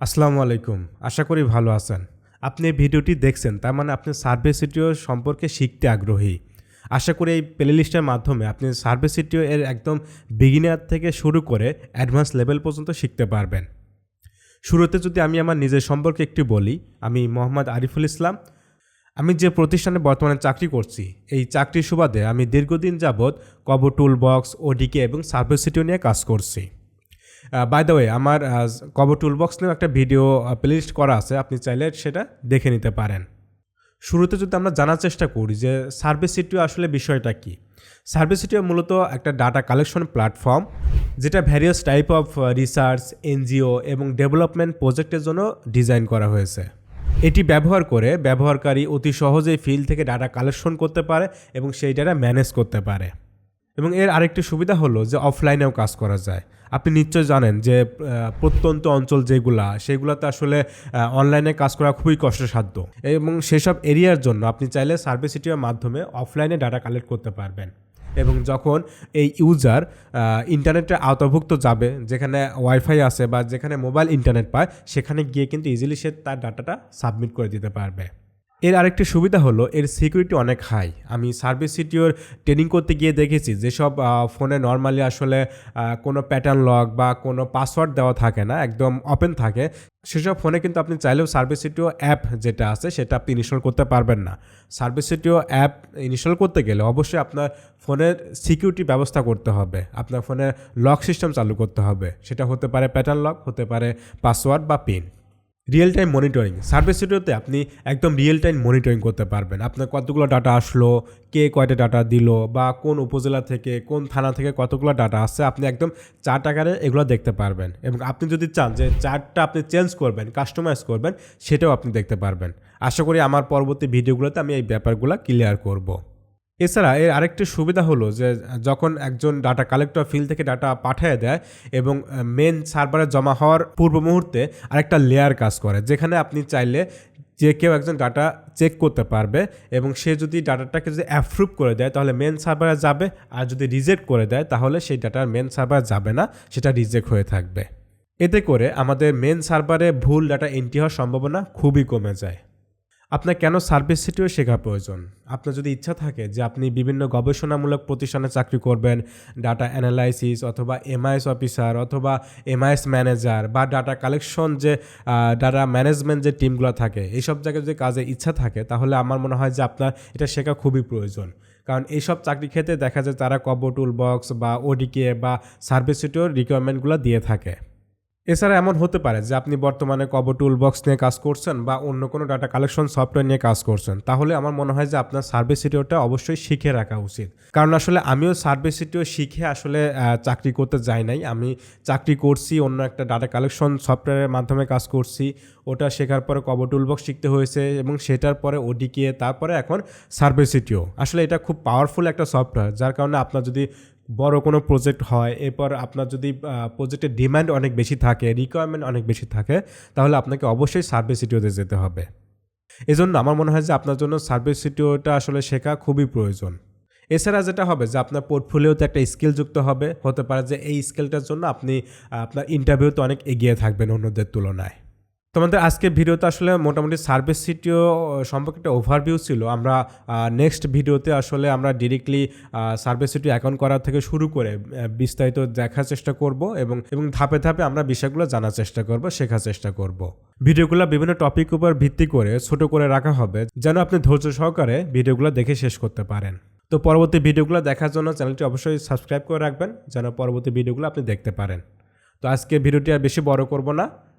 আসসালামু আলাইকুম। আশা করি ভালো আছেন। আপনি এই ভিডিওটি দেখছেন, তার মানে আপনি সার্ভে সিটিও সম্পর্কে শিখতে আগ্রহী। আশা করি এই প্লেলিস্টের মাধ্যমে আপনি সার্ভে সিটিও এর একদম বিগিনার থেকে শুরু করে অ্যাডভান্স লেভেল পর্যন্ত শিখতে পারবেন। শুরুতে যদি আমি আমার নিজের সম্পর্কে একটু বলি, আমি মোহাম্মদ আরিফুল ইসলাম। আমি যে প্রতিষ্ঠানে বর্তমানে চাকরি করছি, এই চাকরির সুবাদে আমি দীর্ঘদিন যাবৎ কবর টুল বক্স ওডিকে এবং সার্ভে সিটিও নিয়ে কাজ করছি। বাই দ্য ওয়ে আমার কবর টুল বক্স নিয়েও একটা ভিডিও প্লেলিস্ট করা আছে, আপনি চাইলে সেটা দেখে নিতে পারেন। শুরুতে যদি আমরা জানার চেষ্টা করি যে সার্ভিস সিটিও আসলে বিষয়টা কি? সার্ভিস সিটিও মূলত একটা ডাটা কালেকশন প্ল্যাটফর্ম যেটা various type of research NGO এবং ডেভেলপমেন্ট প্রজেক্টের জন্য ডিজাইন করা হয়েছে। এটি ব্যবহার করে ব্যবহারকারী অতি সহজেই ফিল্ড থেকে ডাটা কালেকশন করতে পারে এবং সেই ডাটা ম্যানেজ করতে পারে। এবং এর আরেকটি সুবিধা হলো যে অফলাইনেও কাজ করা যায়। আপনি নিশ্চয় জানেন যে প্রত্যন্ত অঞ্চল যেগুলা, সেগুলোতে আসলে অনলাইনে কাজ করা খুবই কষ্টসাধ্য। এবং সেসব এরিয়ার জন্য আপনি চাইলে সার্ভিস সিটির মাধ্যমে অফলাইনে ডাটা কালেক্ট করতে পারবেন। এবং যখন এই ইউজার ইন্টারনেটে আওতাভুক্ত যাবে, যেখানে ওয়াইফাই আছে বা যেখানে মোবাইল ইন্টারনেট পায়, সেখানে গিয়ে কিন্তু ইজিলি সে তার ডাটাটা সাবমিট করে দিতে পারবে। এর আরেকটি সুবিধা হলো এর সিকিউরিটি অনেক হাই আমি সার্ভিস সিটিওর ট্রেনিং করতে গিয়ে দেখেছি যেসব ফোনে নর্মালি আসলে কোনো প্যাটার্ন লক বা কোনো পাসওয়ার্ড দেওয়া থাকে না, একদম ওপেন থাকে। সেসব ফোনে কিন্তু আপনি চাইলেও সার্ভিস সিটিও অ্যাপ যেটা আছে সেটা আপনি ইনস্টল করতে পারবেন না। সার্ভিস সিটিও অ্যাপ ইনস্টল করতে গেলে অবশ্যই আপনার ফোনের সিকিউরিটি ব্যবস্থা করতে হবে। আপনার ফোনের লক সিস্টেম চালু করতে হবে। সেটা হতে পারে প্যাটার্ন লক হতে পারে পাসওয়ার্ড বা PIN real time monitoring service স্টুডিওতে আপনি একদম রিয়েল টাইম মনিটরিং করতে পারবেন। আপনার কতগুলো ডাটা আসলো, কে কয়টা ডাটা দিল, বা কোন উপজেলা থেকে, কোন থানা থেকে কতগুলো ডাটা আসছে, আপনি একদম চার্ট আকারে এগুলো দেখতে পারবেন। এবং আপনি যদি চান যে চার্টটা আপনি চেঞ্জ করবেন কাস্টমাইজ করবেন, সেটাও আপনি দেখতে পারবেন। আশা করি আমার পরবর্তী ভিডিওগুলোতে আমি এই ব্যাপারগুলো ক্লিয়ার করব। এছাড়া এর আরেকটি সুবিধা হলো যে, যখন একজন ডাটা কালেক্টর ফিল থেকে ডাটা পাঠিয়ে দেয় এবং মেন সার্ভারে জমা হওয়ার পূর্ব মুহূর্তে আরেকটা লেয়ার কাজ করে, যেখানে আপনি চাইলে যে কেউ একজন ডাটা চেক করতে পারবে এবং সে যদি ডাটাটাকে যদি অ্যাপ্রুভ করে দেয়, তাহলে মেন সার্ভারে যাবে আর যদি রিজেক্ট করে দেয়, তাহলে সেই ডাটার মেন সার্ভারে যাবে না, সেটা রিজেক্ট হয়ে থাকবে। এতে করে আমাদের মেন সার্ভারে ভুল ডাটা এন্ট্রি হওয়ার সম্ভাবনা খুবই কমে যায়। আপনার কেন সার্ভিস সিটিও শেখা প্রয়োজন? আপনার যদি ইচ্ছা থাকে যে আপনি বিভিন্ন গবেষণামূলক প্রতিষ্ঠানে চাকরি করবেন ডাটা অ্যানালাইসিস অথবা এমআইএস অফিসার অথবা এমআইএস ম্যানেজার বা ডাটা কালেকশন যে ডাটা ম্যানেজমেন্ট যে টিমগুলো থাকে এইসব জায়গায় যদি কাজে ইচ্ছা থাকে তাহলে আমার মনে হয় যে আপনার এটা শেখা খুবই প্রয়োজন। কারণ এইসব চাকরি ক্ষেত্রে দেখা যায় তারা কবো টুল বক্স বা ওডিকে বা সার্ভিস সিটিওর রিকোয়ারমেন্টগুলো দিয়ে থাকে। এছাড়া এমন হতে পারে যে আপনি বর্তমানে কব টুল বক্স নিয়ে কাজ করছেন বা অন্য কোনো ডাটা কালেকশন সফটওয়্যার নিয়ে কাজ করছেন, তাহলে আমার মনে হয় যে আপনার সার্ভিস সিটিওটা অবশ্যই শিখে রাখা উচিত। কারণ আসলে আমিও সার্ভিস সিটিও শিখে আসলে চাকরি করতে যাই নাই। আমি চাকরি করছি, অন্য একটা ডাটা কালেকশন সফটওয়্যারের মাধ্যমে কাজ করছি। ওটা শেখার পরে কব টুল বক্স শিখতে হয়েছে এবং সেটার পরে ওডিকে তারপরে এখন সার্ভিস সিটিও আসলে এটা খুব পাওয়ারফুল একটা সফটওয়্যার যার কারণে আপনার যদি বড় কোনো প্রজেক্ট হয়, এরপর আপনার যদি প্রজেক্টের ডিমান্ড অনেক বেশি থাকে রিকোয়ারমেন্ট অনেক বেশি থাকে, তাহলে আপনাকে অবশ্যই সার্ভিস সিটিওতে যেতে হবে। এজন্য আমার মনে হয় যে আপনার জন্য সার্ভিস সিটিওটা আসলে শেখা খুবই প্রয়োজন। এছাড়া যেটা হবে যে আপনার পোর্টফোলিওতে একটা স্কিল যুক্ত হবে, হতে পারে যে এই স্কিলটার জন্য আপনি, আপনার ইন্টারভিউতে অনেক এগিয়ে থাকবেন অন্যদের তুলনায়। তোমাদের আজকের ভিডিওতে আসলে মোটামুটি সার্ভিস সিটিও সম্পর্কে একটা ওভারভিউ ছিল। আমরা নেক্সট ভিডিওতে আসলে আমরা ডিরেক্টলি সার্ভিস সিটি অ্যাকাউন্ট করা থেকে শুরু করে বিস্তারিত দেখার চেষ্টা করব এবং এবং ধাপে ধাপে আমরা বিষয়গুলো জানার চেষ্টা করব, শেখার চেষ্টা করব। ভিডিওগুলো বিভিন্ন টপিক উপর ভিত্তি করে ছোট করে রাখা হবে, যেন আপনি ধৈর্য সহকারে ভিডিওগুলো দেখে শেষ করতে পারেন। তো পরবর্তী ভিডিওগুলো দেখার জন্য চ্যানেলটি অবশ্যই সাবস্ক্রাইব করে রাখবেন, যেন পরবর্তী ভিডিওগুলো আপনি দেখতে পারেন। তো আজকে ভিডিওটি আর বেশি বড় করব না।